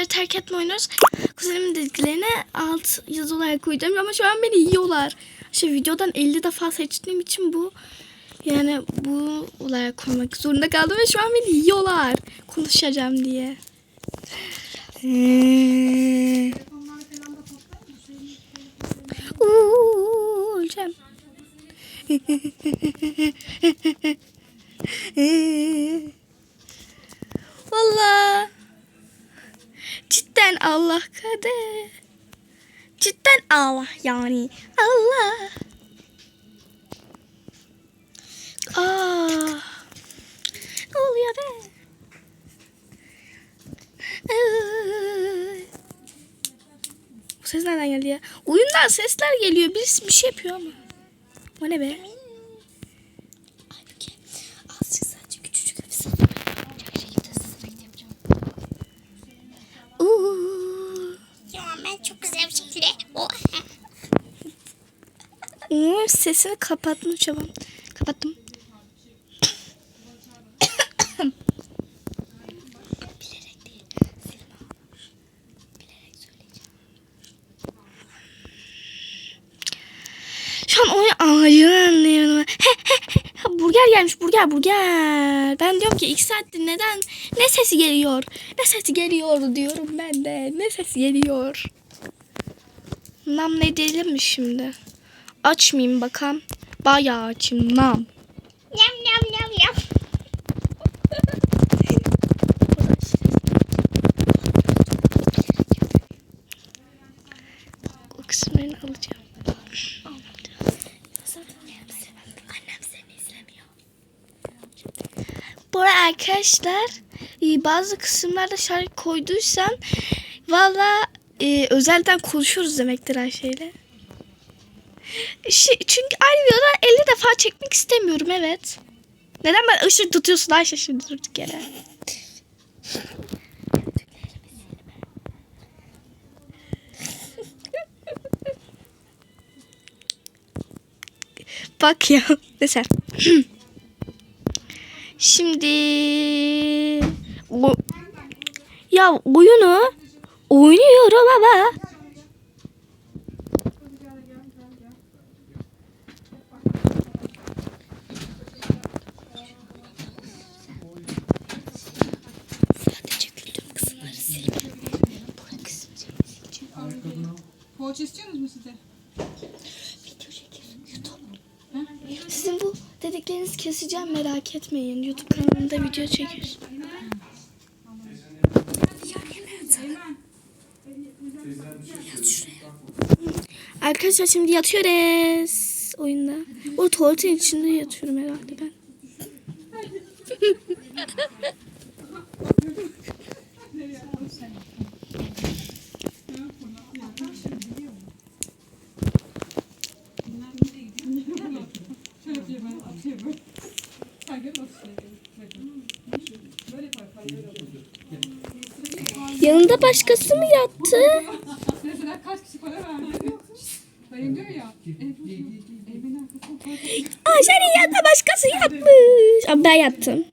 Ve terk etme oynuyoruz. Kuzenimin dediklerine alt yazı olarak koyacağım ama şu an beni yiyorlar. İşte videodan 50 defa seçtiğim için bu yani bu olarak koymak zorunda kaldım ve şu an beni yiyorlar. Konuşacağım diye. Ee, öleceğim. Valla. Cidden Allah kader. Cidden Allah yani. Allah. Aa. Ne oluyor be? Bu ses nereden geldi ya? Oyundan sesler geliyor. Birisi bir şey yapıyor ama. O ne be? Uuu, sesini kapattım çabuk. Kapattım. Şu an oyun ağacını anlıyorum. Burger gelmiş burger burger. Ben diyorum ki iki saattir neden ne sesi geliyor? Ne sesi geliyor diyorum ben de. Ne sesi geliyor? Nam ne diyelim mi şimdi? Açmayayım bakalım. Bayağı açayım nam. Yam yam yam yam. O kısımlarını alacağım. Annem seni izlemiyor. Bu arada arkadaşlar e, bazı kısımlarda şarkı koyduysam valla e, özelden konuşuyoruz demektir her şeyle. Şey, çünkü aynı videoda 50 defa çekmek istemiyorum evet. Neden ben ışık tutuyorsun Ayşe şimdi durduk yere? Bak ya mesela. Şimdi o, ya oyunu oynuyorum ama Poğaça istiyorsunuz mu size? Video çekiyorsun YouTube. sizin bu dediklerinizi keseceğim merak etmeyin. YouTube kanalımda video çekiyoruz. Arkadaşlar şimdi yatıyoruz oyunda. O tuvaletin içinde yatıyorum herhalde ben. Yanında başkası mı yattı? Para, Ayşe'nin yanında başkası yatmış. Ama ben yattım.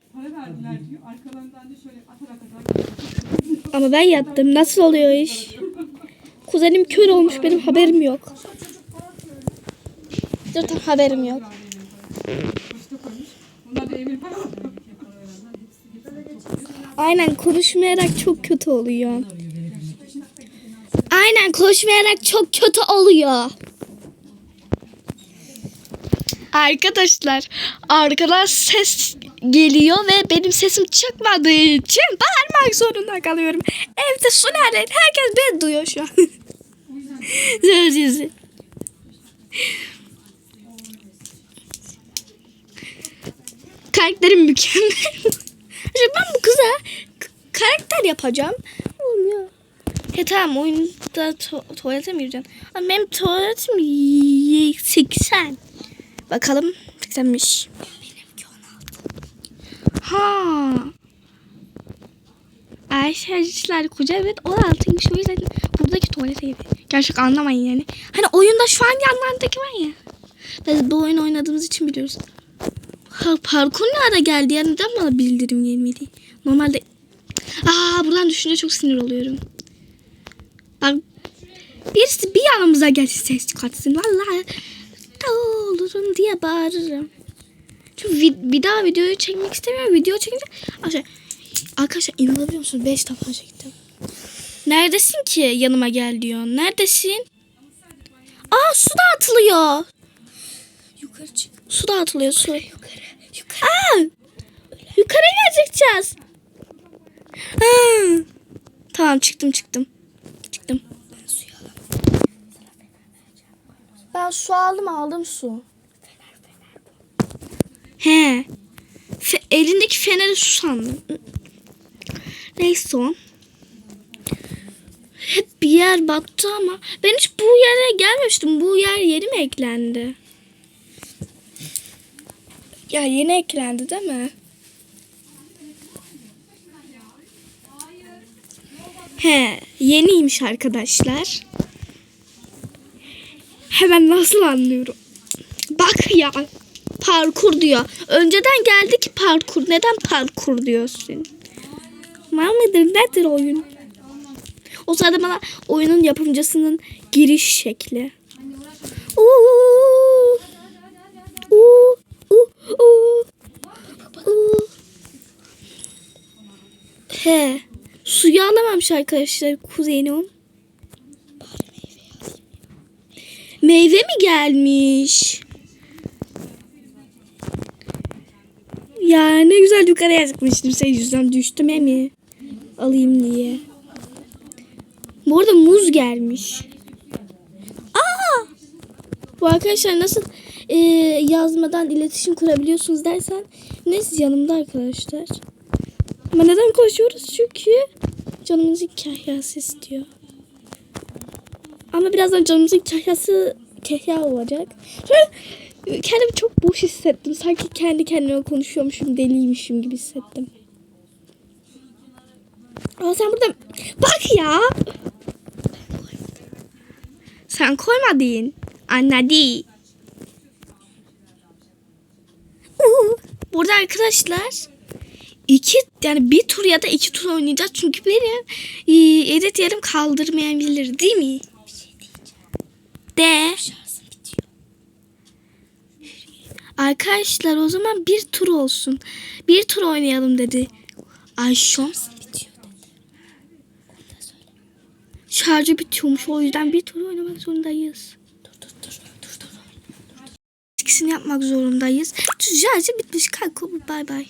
Ama ben yattım. Nasıl oluyor iş? Kuzenim kör olmuş benim haberim yok. Zaten haberim yok. Bunlar da evin para Aynen konuşmayarak çok kötü oluyor. Aynen konuşmayarak çok kötü oluyor. Arkadaşlar arkadan ses geliyor ve benim sesim çıkmadığı için bağırmak zorunda kalıyorum. Evde sulalet herkes beni duyuyor şu an. Sözcüsü. Karakterim mükemmel. Şimdi ben bu kıza karakter yapacağım. Olmuyor. He tamam oyunda tu- tuvalete mi gireceğim? Ama benim tuvaletim y- 80. Bakalım 80'miş. Benimki 16. Ha. Arkadaşlar koca evet 16'ymış o yüzden buradaki tuvalete girdi. Gerçek anlamayın yani. Hani oyunda şu an yanlardaki var ya. Biz bu oyunu oynadığımız için biliyoruz. Ha, parkur ne ara geldi ya? Neden bana bildirim gelmedi? Normalde... Aa buradan düşünce çok sinir oluyorum. Bak birisi bir yanımıza gelsin ses çıkartsın. Vallahi olurum diye bağırırım. Çünkü vi- bir daha videoyu çekmek istemiyorum. Video çekince arkadaşlar, arkadaşlar inanabiliyor musunuz? 5 defa çektim. Neredesin ki yanıma gel diyor. Neredesin? Aa su dağıtılıyor. Yukarı çık. Su dağıtılıyor su. Yukarı. Yukarı. Aa! Yukarıya çıkacağız. Ha. Tamam çıktım çıktım. Çıktım. Ben suyu. Ben su aldım aldım su. He. Fe- elindeki feneri su sandım. Neyse o. Hep bir yer battı ama ben hiç bu yere gelmemiştim. Bu yer yeni mi eklendi? Ya yeni eklendi değil mi? He, yeniymiş arkadaşlar. Hemen nasıl anlıyorum? Bak ya. Parkur diyor. Önceden geldi ki parkur. Neden parkur diyorsun? Var mıdır? Nedir oyun? O sırada bana oyunun yapımcısının giriş şekli. Uuu. Uuu. Uuu. Uuu. Uuu. He. Suyu alamamış arkadaşlar kuzenim. Meyve mi gelmiş? Ya ne güzel yukarıya çıkmıştım. Sen yüzden düştüm ya mi? Alayım diye. Bu arada muz gelmiş. Aa! Bu arkadaşlar nasıl e, yazmadan iletişim kurabiliyorsunuz dersen Neyse yanımda arkadaşlar. Ama neden konuşuyoruz? Çünkü canımızın kahyası istiyor. Ama birazdan canımızın kahyası kahya olacak. Kendimi çok boş hissettim. Sanki kendi kendime konuşuyormuşum, deliymişim gibi hissettim. Aa sen burada... Bak ya! Sen koymadın. Anladı. Burada arkadaşlar iki yani bir tur ya da iki tur oynayacağız. Çünkü benim e, edit yerim kaldırmayabilir değil mi? De. Şarjım bitiyor. Arkadaşlar o zaman bir tur olsun. Bir tur oynayalım dedi. Ayşom şarjı bitiyormuş. O yüzden bir tur oynamak zorundayız. Dur dur dur. Dur dur. İkisini yapmak zorundayız. Şarjı bitmiş. Kalk bay bay.